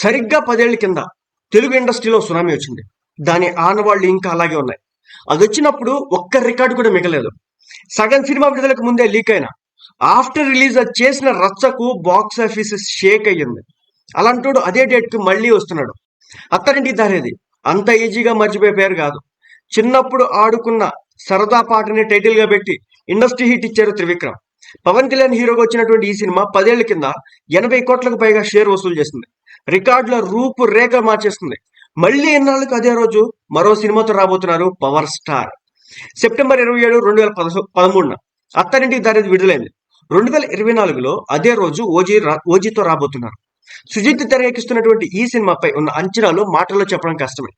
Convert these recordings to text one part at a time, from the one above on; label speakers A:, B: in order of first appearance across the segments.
A: సరిగ్గా పదేళ్ళ కింద తెలుగు ఇండస్ట్రీలో సునామీ వచ్చింది. దాని ఆనవాళ్ళు ఇంకా అలాగే ఉన్నాయి. అది వచ్చినప్పుడు ఒక్క రికార్డు కూడా మిగలేదు. సగం సినిమా విడుదలకు ముందే లీక్ అయిన ఆఫ్టర్ రిలీజ్ అది చేసిన రచ్చకు బాక్స్ ఆఫీస్ షేక్ అయ్యింది. అలాంటోడు అదే డేట్కి మళ్ళీ వస్తున్నాడు. అత్తరింటి దారేది. అంత ఈజీగా మర్చిపోయే పేరు కాదు. చిన్నప్పుడు ఆడుకున్న సరదా పాటని టైటిల్గా పెట్టి ఇండస్ట్రీ హిట్ ఇచ్చారు త్రివిక్రమ్. పవన్ కళ్యాణ్ హీరోగా వచ్చినటువంటి ఈ సినిమా పదేళ్ళ కింద ఎనభై కోట్లకు పైగా షేర్ వసూలు చేసింది. రికార్డుల రూపు రేఖ మార్చేస్తుంది మళ్ళీ ఎన్నాళ్ళకు అదే రోజు మరో సినిమాతో రాబోతున్నారు పవర్ స్టార్. సెప్టెంబర్ ఇరవై ఏడు రెండు వేల పదమూడున అత్తారింటికి దారి విడుదలైంది. రెండు వేల ఇరవై నాలుగులో అదే రోజు ఓజీ రా- ఓజీతో రాబోతున్నారు. సుజిత్ తెరకెక్కిస్తున్నటువంటి ఈ సినిమాపై ఉన్న అంచనాలు మాటల్లో చెప్పడం కష్టమే.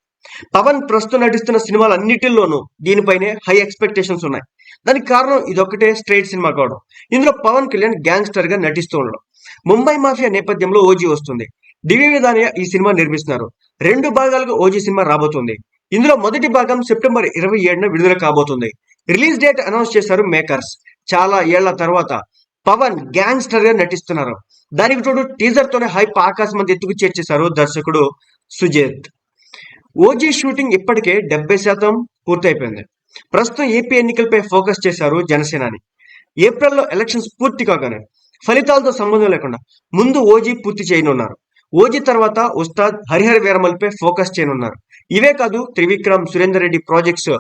A: పవన్ ప్రస్తుతం నటిస్తున్న సినిమాలన్నిటిల్లోనూ దీనిపైనే హై ఎక్స్పెక్టేషన్స్ ఉన్నాయి. దానికి కారణం ఇదొక్కటే స్ట్రైట్ సినిమా కావడం. ఇందులో పవన్ కళ్యాణ్ గ్యాంగ్స్టర్గా నటిస్తూ ఉండడం. ముంబై మాఫియా నేపథ్యంలో ఓజీ వస్తుంది. డివి విధానియా ఈ సినిమా నిర్మిస్తున్నారు. రెండు భాగాలకు ఓజీ సినిమా రాబోతుంది. ఇందులో మొదటి భాగం సెప్టెంబర్ ఇరవై ఏడున విడుదల కాబోతుంది. రిలీజ్ డేట్ అనౌన్స్ చేశారు మేకర్స్. చాలా ఏళ్ళ తర్వాత పవన్ గ్యాంగ్స్టర్గా నటిస్తున్నారు. దానికి తోడు టీజర్ తోనే హైప్ ఆకాశం మంది ఎత్తుకు చేర్చేశారు దర్శకుడు సుజేత్. ఓజీ షూటింగ్ ఇప్పటికే డెబ్బై శాతం పూర్తయిపోయింది. ప్రస్తుతం ఏపీ ఎన్నికలపై ఫోకస్ చేశారు జనసేనాని. ఏప్రిల్లో ఎలక్షన్స్ పూర్తి కాగానే ఫలితాలతో సంబంధం లేకుండా ముందు ఓజీ పూర్తి చేయనున్నారు. ఓజీ తర్వాత ఉస్తాద్ హరిహర వీరమల్పై ఫోకస్ చేయనున్నారు. ఇవే కాదు త్రివిక్రమ్ సురేందర్ రెడ్డి ప్రాజెక్ట్స్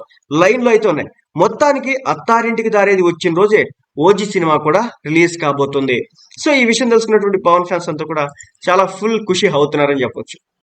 A: లైన్లో అయితే ఉన్నాయి. మొత్తానికి అత్తారింటికి దారేది వచ్చిన రోజే ఓజీ సినిమా కూడా రిలీజ్ కాబోతుంది. సో ఈ విషయం తెలుసుకున్నటువంటి పవన్ ఫ్యాన్స్ అంతా కూడా చాలా ఫుల్ ఖుషి అవుతున్నారని చెప్పొచ్చు.